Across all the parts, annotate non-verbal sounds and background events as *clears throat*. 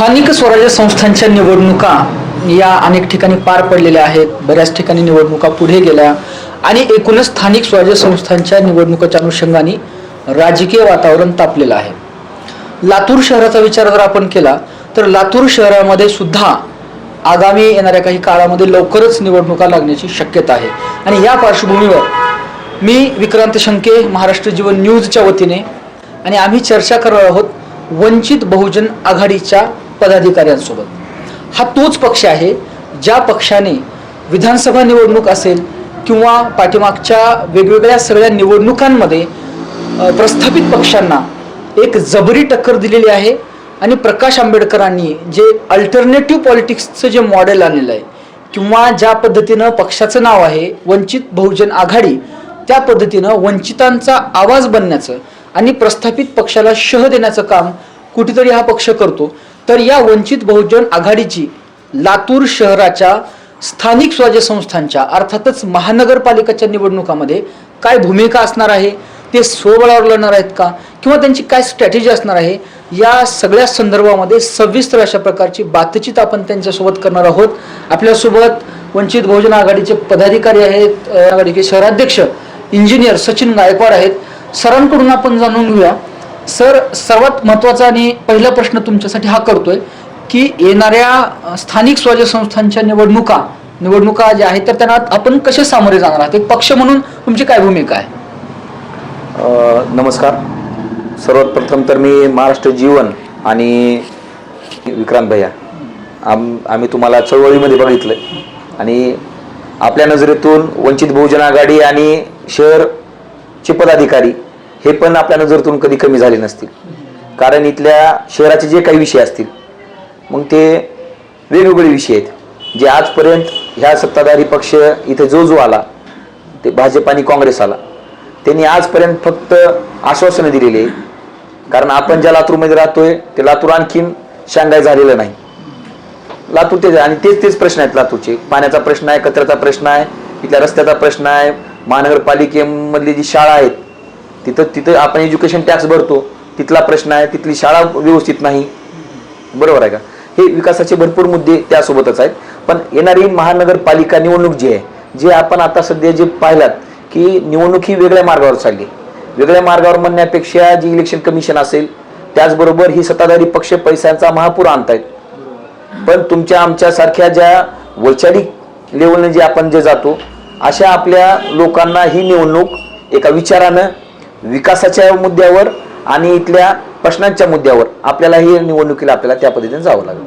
स्थानिक स्वराज्य संस्थांच्या निवडणुका या अनेक ठिकाणी पार पडलेल्या आहेत. बऱ्याच ठिकाणी निवडणुका पुढे गेल्या. आणि एकूणच स्थानिक स्वराज्य संस्थांच्या निवडणुकाच्या अनुषंगाने राजकीय वातावरण तापलेलं आहे. लातूर शहराचा विचार जर आपण केला तर लातूर शहरामध्ये सुद्धा आगामी येणाऱ्या काही काळामध्ये लवकरच निवडणुका लागण्याची शक्यता आहे. आणि या पार्श्वभूमीवर मी विक्रांत शंके महाराष्ट्र जीवन न्यूजच्या वतीने आणि आम्ही चर्चा करणार आहोत वंचित बहुजन आघाडीच्या पदाधिकाऱ्यांसोबत. हा तोच पक्ष आहे ज्या पक्षाने विधानसभा निवडणूक असेल किंवा पाठीमागच्या वेगवेगळ्या सगळ्या निवडणुकांमध्ये प्रस्थापित पक्षांना एक जबरी टक्कर दिलेली आहे आणि प्रकाश आंबेडकरांनी जे अल्टरनेटिव्ह पॉलिटिक्सचं जे मॉडेल आणलेलं आहे किंवा ज्या पद्धतीनं पक्षाचं नाव आहे वंचित बहुजन आघाडी त्या पद्धतीनं वंचितांचा आवाज बनण्याचं आणि प्रस्थापित पक्षाला शह देण्याचं काम कुठेतरी हा पक्ष करतो तर या वंचित बहुजन आघाडीची लातूर शहराच्या स्थानिक स्वराज्य संस्थांच्या अर्थातच महानगरपालिकेच्या निवडणुकामध्ये काय भूमिका असणार आहे? ते स्वबळावर लढणार आहेत का? किंवा त्यांची काय स्ट्रॅटेजी असणार आहे? या सगळ्या संदर्भामध्ये सविस्तर अशा प्रकारची बातचीत आपण त्यांच्यासोबत करणार आहोत. आपल्यासोबत वंचित बहुजन आघाडीचे पदाधिकारी आहेत आघाडीचे शहराध्यक्ष इंजिनियर सचिन गायकवाड आहेत. सरांकडून आपण जाणून घेऊया. सर सर्वात महत्त्वाचा आणि पहिला प्रश्न तुमच्यासाठी हा करतोय की येणाऱ्या स्थानिक स्वराज्य संस्थांच्या निवडणुका निवडणुका ज्या आहेत तर त्यांना आपण कसे सामोरे जाणार आहात? एक पक्ष म्हणून तुमची काय भूमिका आहे? नमस्कार. सर्वात प्रथम तर मी महाराष्ट्र जीवन आणि विक्रांत भैया. आम आम्ही तुम्हाला चळवळीमध्ये बघितलं आणि आपल्या नजरेतून वंचित बहुजन आघाडी आणि शहरचे पदाधिकारी हे पण आपल्या नजरेतून कधी कमी झाले नसतील. कारण इथल्या शहराचे जे काही विषय असतील मग ते वेगवेगळे विषय आहेत. जे आजपर्यंत ह्या सत्ताधारी पक्ष इथे जो जो आला ते भाजप आणि काँग्रेस आला त्यांनी आजपर्यंत फक्त आश्वासनं दिलेली आहे कारण आपण ज्या लातूरमध्ये राहतोय ते लातूर आणखीन शांघाय झालेलं नाही. लातूर तेच आहे आणि तेच तेच प्रश्न आहेत लातूरचे. पाण्याचा प्रश्न आहे कचऱ्याचा प्रश्न आहे इथल्या रस्त्याचा प्रश्न आहे महानगरपालिकेमधली जी शाळा आहेत तिथं तिथं आपण एज्युकेशन टॅक्स भरतो. तिथला प्रश्न आहे तिथली शाळा व्यवस्थित नाही. बरोबर आहे का? हे विकासाचे भरपूर मुद्दे त्यासोबतच आहेत. पण येणारी महानगरपालिका निवडणूक जी आहे जे आपण आता सध्या जे पाहिलात की निवडणूक ही वेगळ्या मार्गावर चालली. आहे. वेगळ्या मार्गावर म्हणण्यापेक्षा जी इलेक्शन कमिशन असेल त्याचबरोबर ही सत्ताधारी पक्ष पैशांचा महापूर आणतायत. पण तुमच्या आमच्यासारख्या ज्या वैचारिक लेवलने जे आपण जे जातो अशा आपल्या लोकांना ही निवडणूक एका विचारानं विकासाच्या मुद्द्यावर आणि इथल्या प्रश्नांच्या मुद्द्यावर आपल्याला ही निवडणुकीला आपल्याला त्या पद्धतीने जावं लागेल.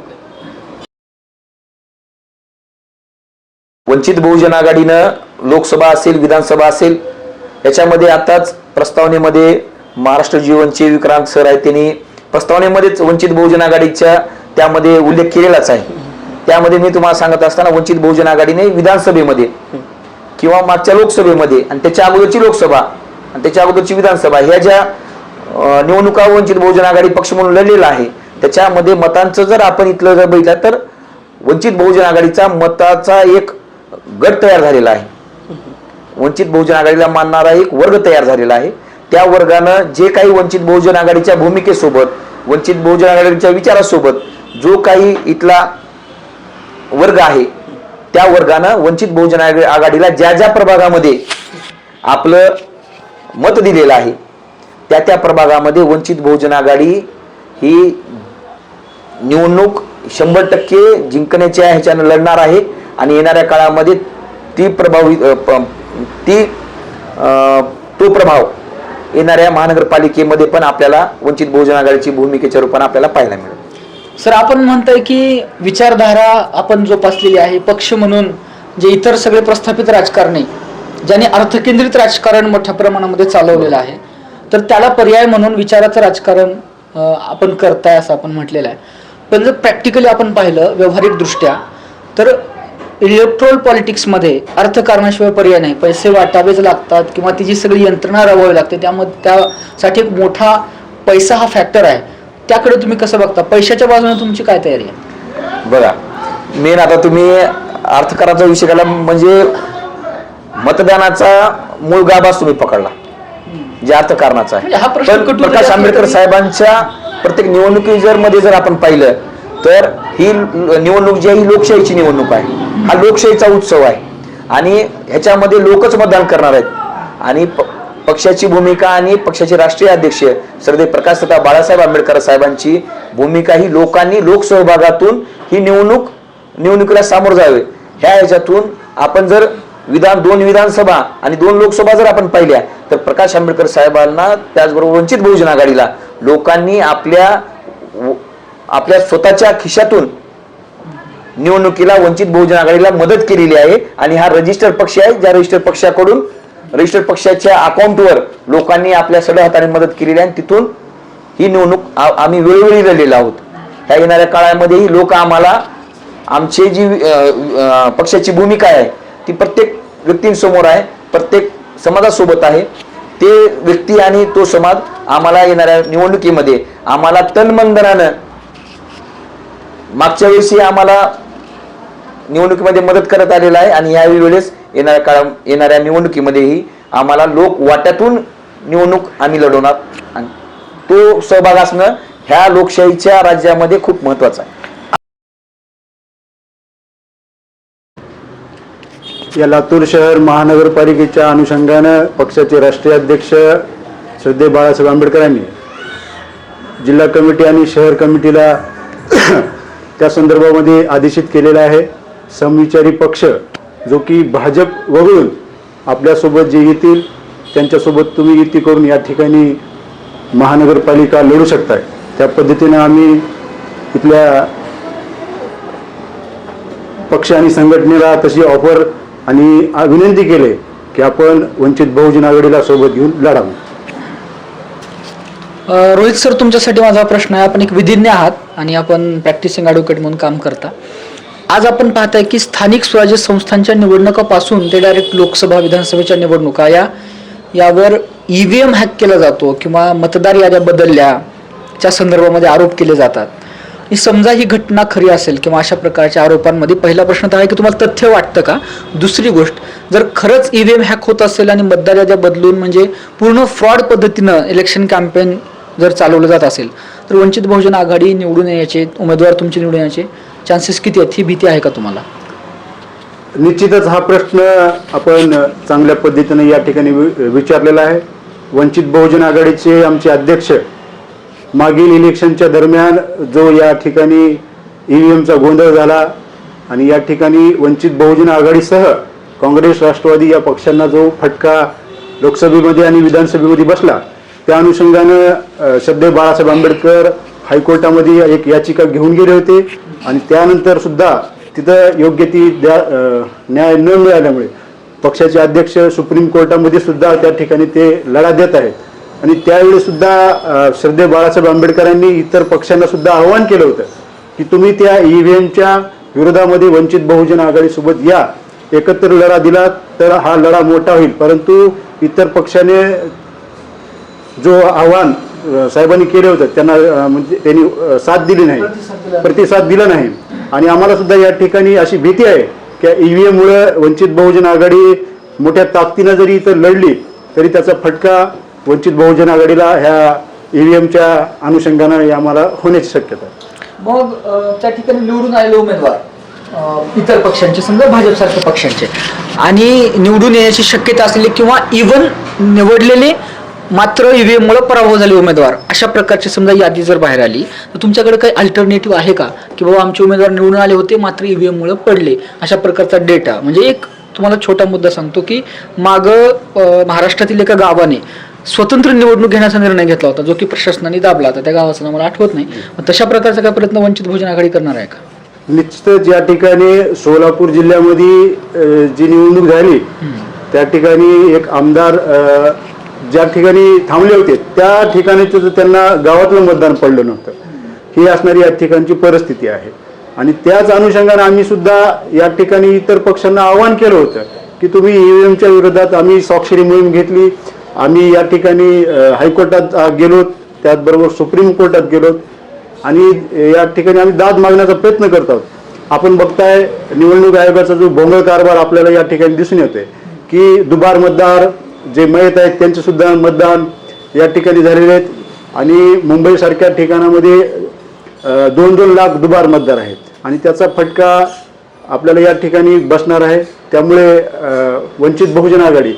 वंचित बहुजन आघाडीनं लोकसभा असेल विधानसभा असेल याच्यामध्ये आताच प्रस्तावनेमध्ये महाराष्ट्र जीवनचे विक्रांत सर आहेत त्यांनी प्रस्तावनेमध्येच वंचित बहुजन आघाडीच्या त्यामध्ये उल्लेख केलेलाच आहे. त्यामध्ये मी तुम्हाला सांगत असताना वंचित बहुजन आघाडीने विधानसभेमध्ये किंवा मागच्या लोकसभेमध्ये आणि त्याच्या अगोदरची लोकसभा त्याच्या अगोदरची विधानसभा ह्या ज्या निवडणुका वंचित बहुजन आघाडी पक्ष म्हणून लढलेला आहे त्याच्यामध्ये मतांचं जर आपण इथलं जर बघितलं तर वंचित बहुजन आघाडीचा मताचा एक गट तयार झालेला आहे. वंचित बहुजन आघाडीला मानणारा एक वर्ग तयार झालेला आहे. त्या वर्गानं जे काही वंचित बहुजन आघाडीच्या भूमिकेसोबत वंचित बहुजन आघाडीच्या विचारासोबत जो काही इथला वर्ग आहे त्या वर्गानं वंचित बहुजन आघाडीला ज्या ज्या प्रभागामध्ये आपलं मत दिलेलं आहे. त्या त्या प्रभागामध्ये वंचित बहुजन आघाडी ही निवडणूक शंभर टक्के जिंकण्याच्या ह्याच्यानं लढणार आहे. आणि येणाऱ्या काळामध्ये ती प्रभावी प- ती तो प्रभाव येणाऱ्या महानगरपालिकेमध्ये पण आपल्याला वंचित बहुजन आघाडीची भूमिकेच्या रूपाने आपल्याला पाहायला मिळेल. सर आपण म्हणताय की विचारधारा आपण जोपासलेली आहे. पक्ष म्हणून जे इतर सगळे प्रस्थापित राजकारणी ज्याने अर्थकेंद्रित राजकारण मोठ्या प्रमाणामध्ये चालवलेलं आहे. तर त्याला पर्याय म्हणून विचाराचं राजकारण आपण करताय असं आपण म्हटलेलं आहे. पण जर प्रॅक्टिकली आपण पाहिलं व्यावहारिकदृष्ट्या तर इलेक्ट्रोल पॉलिटिक्समध्ये अर्थकारणाशिवाय पर्याय नाही. पैसे वाटावेच लागतात किंवा ती जी सगळी यंत्रणा राबवावी लागते त्यामध्ये त्यासाठी एक मोठा पैसा हा फॅक्टर आहे. त्याकडे तुम्ही कसं बघता? पैशाच्या बाजूने तुमची काय तयारी आहे? बघा मेन आता तुम्ही अर्थकाराचा विषय केला म्हणजे मतदानाचा मूळ गाभास तुम्ही पकडला. जे अर्थकारणाचा म्हणजे आहे पण जरी प्रकाश आंबेडकर साहेबांच्या प्रत्येक निवडणुकी जर मध्ये जर आपण पाहिलं तर ही निवडणूक जी आहे ही लोकशाहीची निवडणूक आहे. हा लोकशाहीचा उत्सव आहे. आणि ह्याच्यामध्ये लोकच मतदान करणार आहेत. आणि पक्षाची भूमिका आणि पक्षाचे राष्ट्रीय अध्यक्ष सरदेव प्रकाश तथा बाळासाहेब आंबेडकर साहेबांची भूमिका ही लोकांनी लोकसहभागातून ही निवडणूक निवडणुकीला सामोरं जावे. ह्या ह्याच्यातून आपण जर विधान दोन विधानसभा आणि दोन लोकसभा जर आपण पाहिल्या तर प्रकाश आंबेडकर साहेबांना त्याचबरोबर वंचित बहुजन आघाडीला लोकांनी आपल्या आपल्या स्वतःच्या खिशातून निवडणुकीला वंचित बहुजन आघाडीला मदत केलेली आहे. आणि हा रजिस्टर पक्ष आहे ज्या रजिस्टर पक्षाकडून रजिस्टर पक्षाच्या अकाउंटवर लोकांनी आपल्या सगळ्या हाताने मदत केलेली आहे. आणि तिथून ही निवडणूक आम्ही वेळोवेळी लढलेलो आहोत. ह्या येणाऱ्या काळामध्येही लोक आम्हाला आमची जी पक्षाची भूमिका आहे ती प्रत्येक व्यक्तींसमोर आहे प्रत्येक समाजासोबत आहे. ते व्यक्ती आणि तो समाज आम्हाला येणाऱ्या निवडणुकीमध्ये आम्हाला तनमंदनानं मागच्या वेळेसही आम्हाला निवडणुकीमध्ये मदत करत आलेला आहे आणि यावेळी वेळेस येणाऱ्या काळा येणाऱ्या निवडणुकीमध्येही आम्हाला लोक वाट्यातून निवडणूक आम्ही लढवणार. आणि तो सहभाग असणं ह्या लोकशाहीच्या राज्यामध्ये खूप महत्त्वाचा आहे. या लातूर शहर महानगरपालिकेच्या अनुषंगानं पक्षाचे राष्ट्रीय अध्यक्ष श्रद्धे बाळासाहेब आंबेडकरांनी जिल्हा कमिटी आणि शहर कमिटीला *clears throat* त्या संदर्भामध्ये आदेशित केलेला आहे. समविचारी पक्ष जो की भाजप वगळून आपल्यासोबत जे येतील त्यांच्यासोबत तुम्ही युती करून या ठिकाणी महानगरपालिका लढू शकताय. त्या पद्धतीनं आम्ही इथल्या पक्ष आणि संघटनेला तशी ऑफर आणि विनंती केले की आपण वंचित बहुजन आघाडीला सोबत घेऊन लढावं. रोहित सर तुमच्यासाठी माझा प्रश्न आहे. आपण एक विधिज्ञ आहात आणि आपण प्रॅक्टिसिंग ॲडव्होकेट म्हणून काम करता. आज आपण पाहताय की स्थानिक स्वराज्य संस्थांच्या निवडणुकापासून ते डायरेक्ट लोकसभा विधानसभेच्या निवडणुका या यावर ई व्ही एम हॅक केला जातो किंवा मतदार याद्या बदलल्या च्या संदर्भामध्ये आरोप केले जातात. आणि समजा ही घटना खरी असेल किंवा अशा प्रकारच्या आरोपांमध्ये पहिला प्रश्न तर आहे की तुम्हाला तथ्य वाटतं का? दुसरी गोष्ट जर खरंच ई व्ही एम हॅक होत असेल आणि मतदार याद्या बदलून म्हणजे पूर्ण फ्रॉड पद्धतीनं इलेक्शन कॅम्पेन जर चालवलं जात असेल तर वंचित बहुजन आघाडी निवडून येण्याचे उमेदवार तुमचे निवडून येण्याचे चान्सेस किती आहेत? ही भीती आहे का तुम्हाला? निश्चितच हा प्रश्न आपण चांगल्या पद्धतीने या ठिकाणी वि- विचारलेला आहे. वंचित बहुजन आघाडीचे आमचे अध्यक्ष मागील इलेक्शनच्या दरम्यान जो या ठिकाणी ई व्ही एमचा गोंधळ झाला आणि या ठिकाणी वंचित बहुजन आघाडीसह काँग्रेस राष्ट्रवादी या पक्षांना जो फटका लोकसभेमध्ये आणि विधानसभेमध्ये बसला त्या अनुषंगानं श्रद्धे बाळासाहेब आंबेडकर हायकोर्टामध्ये एक याचिका घेऊन गेले होते आणि त्यानंतर सुद्धा तिथं योग्य ती द्या न्याय न मिळाल्यामुळे पक्षाचे अध्यक्ष सुप्रीम कोर्टामध्ये सुद्धा त्या ठिकाणी ते लढा देत आहेत. आणि त्यावेळी सुद्धा श्रद्धे बाळासाहेब आंबेडकरांनी इतर पक्षांना सुद्धा आवाहन केलं होतं की तुम्ही त्या ईव्हीएमच्या विरोधामध्ये वंचित बहुजन आघाडीसोबत या. एकत्र लढा दिला तर हा लढा मोठा होईल. परंतु इतर पक्षाने जो आव्हान साहेबांनी केलं होतं त्यांना म्हणजे त्यांनी साथ दिली नाही. प्रतिसाद दिला नाही. आणि आम्हाला सुद्धा या ठिकाणी अशी भीती आहे की ई व्ही वंचित बहुजन आघाडी मोठ्या ताकदीनं जरी इथं लढली तरी त्याचा फटका वंचित बहुजन आघाडीला ह्या ई व्ही एमच्या अनुषंगानं आम्हाला होण्याची शक्यता आहे. मग अ, त्या ठिकाणी निवडून आलेले उमेदवार अ, इतर पक्षांचे समजा भाजपसारख्या पक्षांचे आणि निवडून येण्याची शक्यता असलेले किंवा इव्हन निवडलेले मात्र ईव्हीएम मुळे पराभव झाले उमेदवार अशा प्रकारची समजा यादी जर बाहेर आली तर तुमच्याकडे काही अल्टरनेटिव्ह आहे का? की बाबा आमचे उमेदवार निवडून आले होते मात्र ईव्हीएम मुळे पडले अशा प्रकारचा डेटा म्हणजे एक तुम्हाला छोटा मुद्दा सांगतो की मागं अ, महाराष्ट्रातील एका गावाने स्वतंत्र निवडणूक घेण्याचा निर्णय घेतला होता जो की प्रशासनाने दाबला होता. त्या गावाचं नाव मला आठवत नाही. तशा प्रकारचा काय प्रयत्न वंचित बहुजन आघाडी करणार आहे का? निश्चितच या ठिकाणी सोलापूर जिल्ह्यामध्ये जी निवडणूक झाली त्या ठिकाणी एक आमदार ज्या ठिकाणी थांबले होते त्या ठिकाणी त्यांना गावातलं मतदान पडलं नव्हतं. ही असणारी या ठिकाणची परिस्थिती आहे. आणि त्याच अनुषंगाने आम्ही सुद्धा या ठिकाणी इतर पक्षांना आवाहन केलं होतं की तुम्ही ईव्हीएमच्या विरोधात आम्ही स्वाक्षरी मोहीम घेतली. आम्ही या ठिकाणी हायकोर्टात गेलो त्याचबरोबर सुप्रीम कोर्टात गेलो आणि या ठिकाणी आम्ही दाद मागण्याचा प्रयत्न करत आहोत. आपण बघताय निवडणूक आयोगाचा जो भोंगळ कारभार आपल्याला या ठिकाणी दिसून येतोय की दुबार मतदार जे मयत आहेत त्यांचे सुद्धा मतदान या ठिकाणी झालेले आहेत. आणि मुंबईसारख्या ठिकाणामध्ये दोन दोन लाख दुबार मतदार आहेत. आणि त्याचा फटका आपल्याला या ठिकाणी बसणार आहे. त्यामुळे वंचित बहुजन आघाडी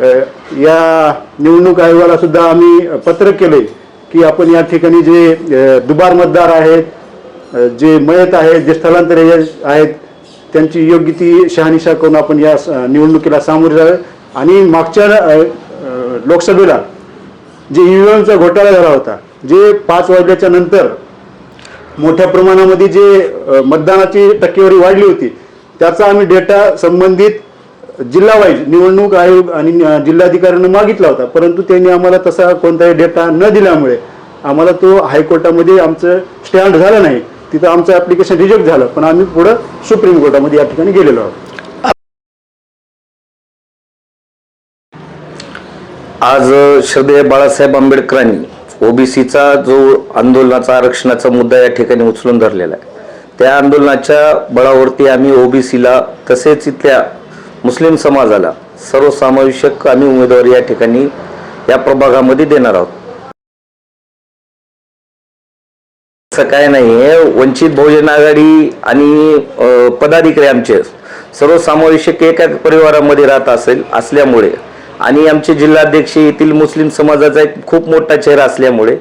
या निवडणूक आयोगाला सुद्धा आम्ही पत्र केले की आपण या ठिकाणी जे दुबार मतदार आहेत जे मयत आहेत जे स्थलांतरे आहेत त्यांची योग्य ती शहानिशा करून आपण या स- निवडणुकीला सामोरे जावे. आणि मागच्या लोकसभेला जे ईव्हीएमचा घोटाळा झाला होता जे पाच वाजल्याच्या नंतर मोठ्या प्रमाणामध्ये जे मतदानाची टक्केवारी वाढली होती त्याचा आम्ही डेटा संबंधित जिल्हा वाईज निवडणूक आयोग आणि जिल्हाधिकाऱ्यांना मागितला होता. परंतु त्यांनी आम्हाला तसा कोणताही डेटा न दिल्यामुळे आम्हाला तो हायकोर्टामध्ये आमचं स्टँड झालं नाही. तिथं आमचं ॲप्लिकेशन रिजेक्ट झालं. पण आम्ही पुढं सुप्रीम कोर्टामध्ये या ठिकाणी गेलेलो आहोत. आज श्रद्धेय बाळासाहेब आंबेडकरांनी ओबीसीचा जो आंदोलनाचा आरक्षणाचा मुद्दा या ठिकाणी उचलून धरलेला आहे. त्या आंदोलनाच्या बळावरती आम्ही ओबीसीला तसेच इथल्या मुस्लिम समाजाला सर्वसमावेशक आम्ही उमेदवार या ठिकाणी या प्रभागामध्ये देणार आहोत. असं काय नाही आहे. वंचित बहुजन आघाडी आणि पदाधिकारी आमचे सर्वसमावेशक एका परिवारामध्ये राहत असेल असल्यामुळे आणि आमचे जिल्हाध्यक्ष येथील मुस्लिम समाजाचा एक खूप मोठा चेहरा असल्यामुळे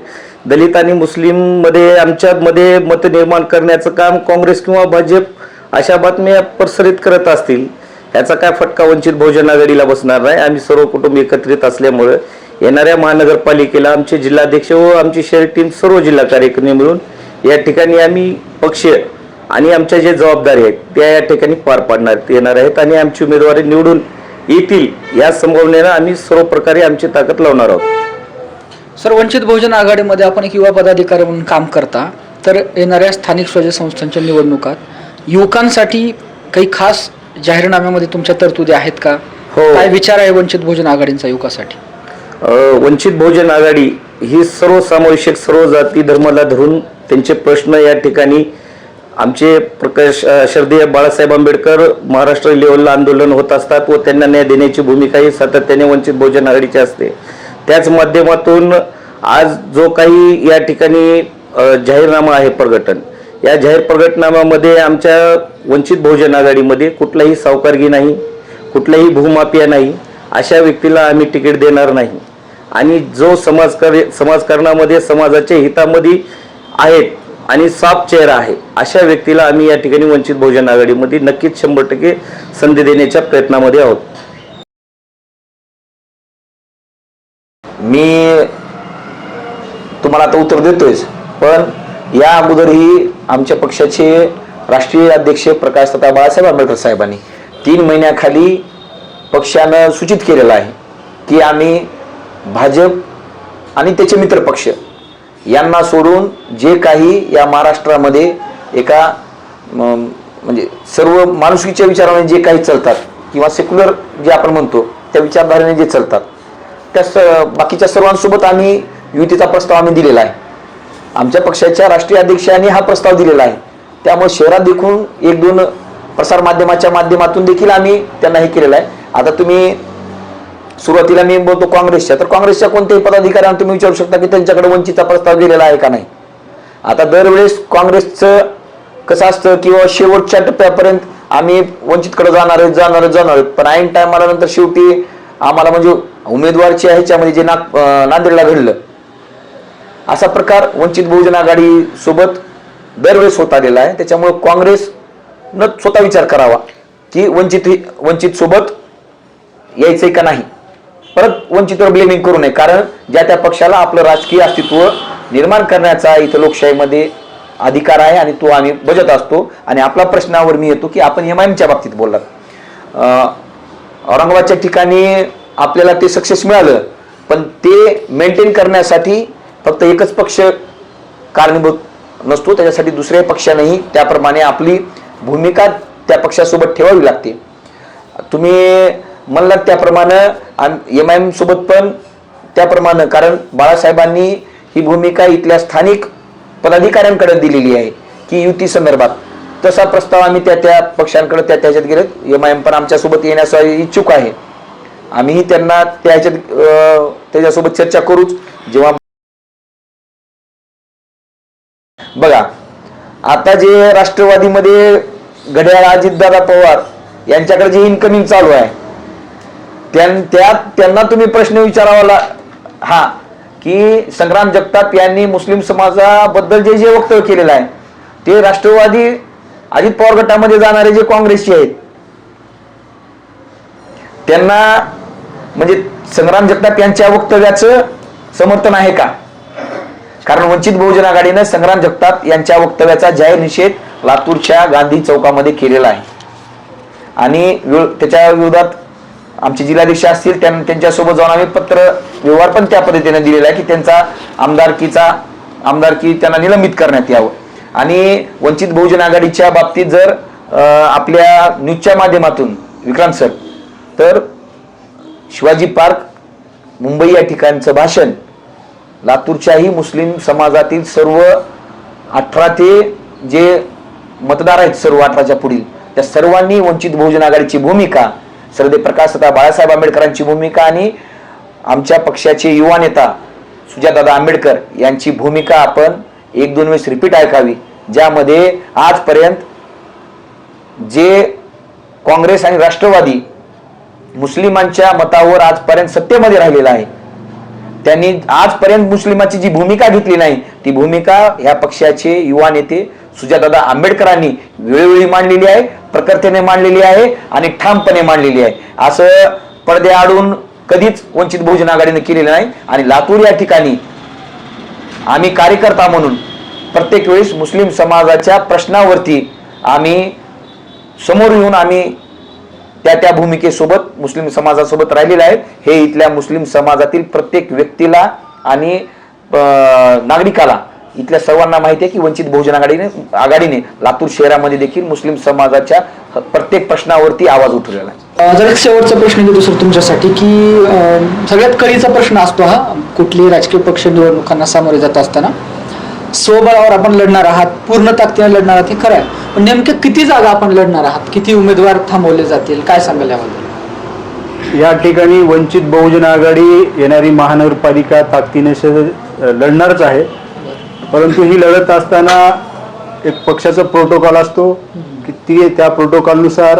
दलित आणि मुस्लिममध्ये आमच्यामध्ये मत निर्माण करण्याचं काम काँग्रेस किंवा भाजप अशा बातम्या प्रसारित करत असतील याचा काय फटका वंचित बहुजन आघाडीला बसणार नाही. आम्ही सर्व कुटुंब एकत्रित असल्यामुळे येणाऱ्या महानगरपालिकेला आमचे जिल्हाध्यक्ष व आमची शहर टीम सर्व जिल्हा कार्यकर्ते मिळून या ठिकाणी आम्ही पक्ष आणि आमच्या जे जबाबदारी आहेत त्या या ठिकाणी पार पाडणार येणार आहेत आणि आमची उमेदवारी निवडून येतील या संभावनेनं आम्ही सर्व प्रकारे आमची ताकद लावणार आहोत. सर वंचित बहुजन आघाडीमध्ये आपण एक युवा पदाधिकारी म्हणून काम करता तर येणाऱ्या स्थानिक स्वराज्य संस्थांच्या निवडणुकात युवकांसाठी काही खास जाहीरनाम्यामध्ये तुमच्या तरतुदी आहेत का? हो. काय विचार आहे वंचित बहुजन आघाडींचा युवकासाठी? अ, वंचित बहुजन आघाडी ही सर्वसमावेशक सर्व जाती धर्माला धरून त्यांचे प्रश्न या ठिकाणी आमचे प्रकाश अ, श्रद्धेय बाळासाहेब आंबेडकर महाराष्ट्र लेवलला आंदोलन होत असतात व त्यांना न्याय देण्याची भूमिका ही सातत्याने वंचित बहुजन आघाडीची असते. त्याच माध्यमातून आज जो काही या ठिकाणी अ, जाहीरनामा आहे प्रगटन या जाहीर प्रगटनाम्यामध्ये आमच्या वंचित बहुजन आघाडीमध्ये कुठलाही सावकारगी नाही कुठलाही भूमाफिया नाही अशा व्यक्तीला आम्ही तिकीट देणार नाही. आणि जो समाजकार समाजकारणामध्ये समाजाच्या हितामध्ये आहेत आणि साफ चेहरा आहे अशा व्यक्तीला आम्ही या ठिकाणी वंचित बहुजन आघाडीमध्ये नक्कीच शंभर टक्के संधी देण्याच्या प्रयत्नामध्ये आहोत. मी तुम्हाला आता उत्तर देतोयच पण या अगोदरही आमच्या पक्षाचे राष्ट्रीय अध्यक्ष प्रकाश तथा बाळासाहेब आंबेडकर साहेबांनी तीन महिन्याखाली पक्षानं सूचित केलेलं आहे की आम्ही भाजप आणि त्याचे मित्रपक्ष यांना सोडून जे काही या महाराष्ट्रामध्ये एका म्हणजे सर्व माणुसकीच्या विचाराने जे काही चालतात किंवा सेक्युलर जे आपण म्हणतो त्या विचारधारेने जे चालतात त्या स बाकीच्या सर्वांसोबत आम्ही युतीचा प्रस्ताव आम्ही दिलेला आहे. आमच्या पक्षाच्या राष्ट्रीय अध्यक्षांनी हा प्रस्ताव दिलेला आहे. त्यामुळे शहरात देखून एक दोन प्रसार माध्यमाच्या माध्यमातून देखील आम्ही त्यांना हे केलेलं आहे. आता तुम्ही सुरुवातीला मी बोलतो काँग्रेसच्या. तर काँग्रेसच्या कोणत्याही पदाधिकाऱ्यांना तुम्ही विचारू शकता की त्यांच्याकडे वंचितचा प्रस्ताव गेलेला आहे का नाही? आता दरवेळेस काँग्रेसचं कसं असतं किंवा शेवटच्या टप्प्यापर्यंत आम्ही वंचितकडे जाणार आहेत जाणार जाणार आहेत. पण ऐन टायमाला नंतर शेवटी आम्हाला म्हणजे उमेदवारची ह्याच्यामध्ये जे नाग नांदेडला घडलं. असा प्रकार वंचित बहुजन आघाडी सोबत दरवेळेस होत आलेला आहे. त्याच्यामुळे काँग्रेस न स्वतः विचार करावा की वंचित वंचित सोबत यायचंय का नाही. परत वंचितवर ब्लेमिंग करू नये. कारण ज्या त्या पक्षाला आपलं राजकीय अस्तित्व निर्माण करण्याचा इथं लोकशाहीमध्ये अधिकार आहे आणि तो आम्ही बजत असतो. आणि आपला प्रश्नावर मी येतो की आपण एम आयमच्या बाबतीत बोललात. औरंगाबादच्या ठिकाणी आपल्याला ते सक्सेस मिळालं. पण ते मेंटेन करण्यासाठी फक्त एकच पक्ष कारणीभूत नसतो त्याच्यासाठी दुसऱ्या पक्षानेही त्याप्रमाणे आपली भूमिका त्या पक्षासोबत ठेवावी लागते. तुम्ही म्हणलात त्याप्रमाणे एम आय एम सोबत पण त्याप्रमाणे कारण बाळासाहेबांनी ही भूमिका इथल्या स्थानिक पदाधिकाऱ्यांकडे दिलेली आहे की युती संदर्भात. तसा प्रस्ताव आम्ही त्या त्या पक्षांकडे त्या त्याच्यात गेलो एम आय एम पण आमच्यासोबत येण्यास इच्छुक आहे. आम्हीही त्यांना त्या ह्याच्यात त्याच्यासोबत चर्चा करूच. जेव्हा बघा आता जे राष्ट्रवादीमध्ये घड्याळ अजितदादा पवार यांच्याकडे जे इन्कमिंग चालू आहे त्या त्यात त्यांना तुम्ही प्रश्न विचारावाला हा की संग्राम जगताप यांनी मुस्लिम समाजाबद्दल जे जे वक्तव्य केलेलं आहे ते राष्ट्रवादी अजित पवार गटामध्ये जाणारे जे काँग्रेसचे आहेत त्यांना म्हणजे संग्राम जगताप यांच्या वक्तव्याचं समर्थन आहे का? कारण वंचित बहुजन आघाडीनं संग्राम जगताप यांच्या वक्तव्याचा जाहीर निषेध लातूरच्या गांधी चौकामध्ये केलेला आहे. आणि त्याच्या विरोधात आमचे जिल्हाध्यक्ष असतील त्यां- त्यांच्यासोबत जाऊन आम्ही पत्र व्यवहार पण त्या पद्धतीने दिलेला आहे की त्यांचा आमदारकीचा आमदारकी त्यांना निलंबित करण्यात यावं. आणि वंचित बहुजन आघाडीच्या बाबतीत जर आपल्या न्यूजच्या माध्यमातून विक्रांत सर तर शिवाजी पार्क मुंबई या ठिकाणचं भाषण लातूरच्याही मुस्लिम समाजातील सर्व अठरा ते जे मतदार आहेत सर्व अठराच्या पुढील त्या सर्वांनी वंचित बहुजन आघाडीची भूमिका सरदे प्रकाश तथा बाळासाहेब आंबेडकरांची भूमिका आणि आमच्या पक्षाचे युवा नेता सुजातदादा आंबेडकर यांची भूमिका आपण एक दोन वेळेस रिपीट ऐकावी. ज्यामध्ये आजपर्यंत जे काँग्रेस आणि राष्ट्रवादी मुस्लिमांच्या मतावर आजपर्यंत सत्तेमध्ये राहिलेला आहे त्यांनी आजपर्यंत मुस्लिमाची जी भूमिका घेतली नाही ती भूमिका ह्या पक्षाचे युवा नेते सुजातदादा आंबेडकरांनी वेळोवेळी मांडलेली आहे प्रखरतेने मांडलेली आहे आणि ठामपणे मांडलेली आहे. असं पडदे आडून कधीच वंचित बहुजन आघाडीने केलेलं नाही आणि लातूर या ठिकाणी आम्ही कार्यकर्ता म्हणून प्रत्येक वेळेस मुस्लिम समाजाच्या प्रश्नावरती आम्ही समोर येऊन आम्ही त्या त्या भूमिकेसोबत मुस्लिम समाजासोबत राहिलेले आहेत. हे इथल्या मुस्लिम समाजातील प्रत्येक व्यक्तीला आणि अं, नागरिकाला इथल्या सर्वांना माहिती आहे की वंचित बहुजन आघाडीने आघाडीने लातूर शहरामध्ये देखील मुस्लिम समाजाच्या प्रत्येक प्रश्नावरती आवाज उठवलेला आहे. जर एक शेवटचा प्रश्न घेतो सर तुमच्यासाठी की सगळ्यात कळीचा प्रश्न असतो हा. कुठलीही राजकीय पक्ष निवडणुकांना सामोरे जात असताना. स्वबळावर आपण लढणार आहात पूर्ण ताकदीने लढणार आहात हे खरं आहे. पण नेमक्या किती जागा आपण लढणार आहात? किती उमेदवार थांबवले जातील? काय सांगाल याबद्दल? या ठिकाणी वंचित बहुजन आघाडी येणारी महानगरपालिका ताकदीने लढणारच आहे. परंतु ही लढत असताना एक पक्षाचा प्रोटोकॉल असतो की ती त्या प्रोटोकॉलनुसार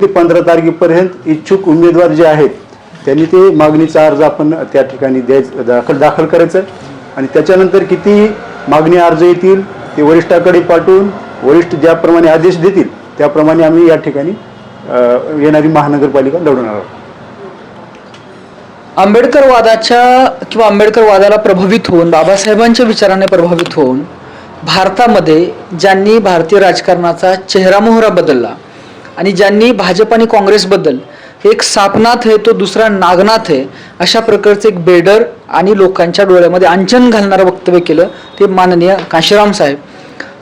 ते पंधरा तारखेपर्यंत इच्छुक उमेदवार जे आहेत त्यांनी ते मागणीचा अर्ज आपण त्या ठिकाणी द्यायचं दाखल दाखल करायचं. आणि त्याच्यानंतर किती मागणी अर्ज येतील ते वरिष्ठाकडे पाठवून वरिष्ठ ज्याप्रमाणे आदेश देतील त्याप्रमाणे आम्ही या ठिकाणी येणारी महानगरपालिका लढवणार आहोत. आंबेडकर वादाच्या किंवा आंबेडकर वादाला प्रभावित होऊन बाबासाहेबांच्या विचाराने प्रभावित होऊन भारतामध्ये ज्यांनी भारतीय राजकारणाचा चेहरामोहरा बदलला आणि ज्यांनी भाजप आणि काँग्रेसबद्दल एक सापनाथ आहे तो दुसरा नागनाथ आहे. अशा प्रकारचे एक बेडर आणि लोकांच्या डोळ्यामध्ये अंचन घालणारं वक्तव्य केलं ते माननीय काशीराम साहेब.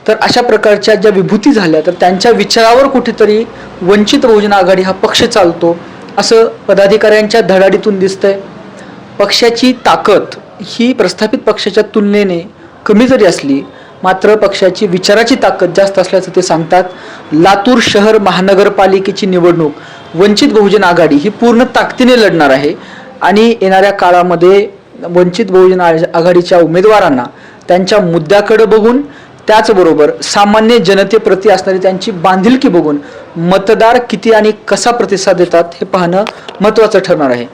तर अशा प्रकारच्या ज्या विभूती झाल्या तर त्यांच्या विचारावर कुठेतरी वंचित बहुजन आघाडी हा पक्ष चालतो असं पदाधिकाऱ्यांच्या धडाडीतून दिसतंय. पक्षाची ताकद ही प्रस्थापित पक्षाच्या तुलनेने कमी जरी असली मात्र पक्षाची विचाराची ताकद जास्त असल्याचं ते सांगतात. लातूर शहर महानगरपालिकेची निवडणूक. वंचित बहुजन आघाडी ही पूर्ण ताकदीने लढणार आहे. आणि येणाऱ्या काळामध्ये वंचित बहुजन आ- आघाडीच्या उमेदवारांना त्यांच्या मुद्द्याकडे बघून त्याचबरोबर सामान्य जनतेप्रती असणारी त्यांची बांधिलकी बघून मतदार किती आणि कसा प्रतिसाद देतात हे पाहणं महत्त्वाचं ठरणार आहे.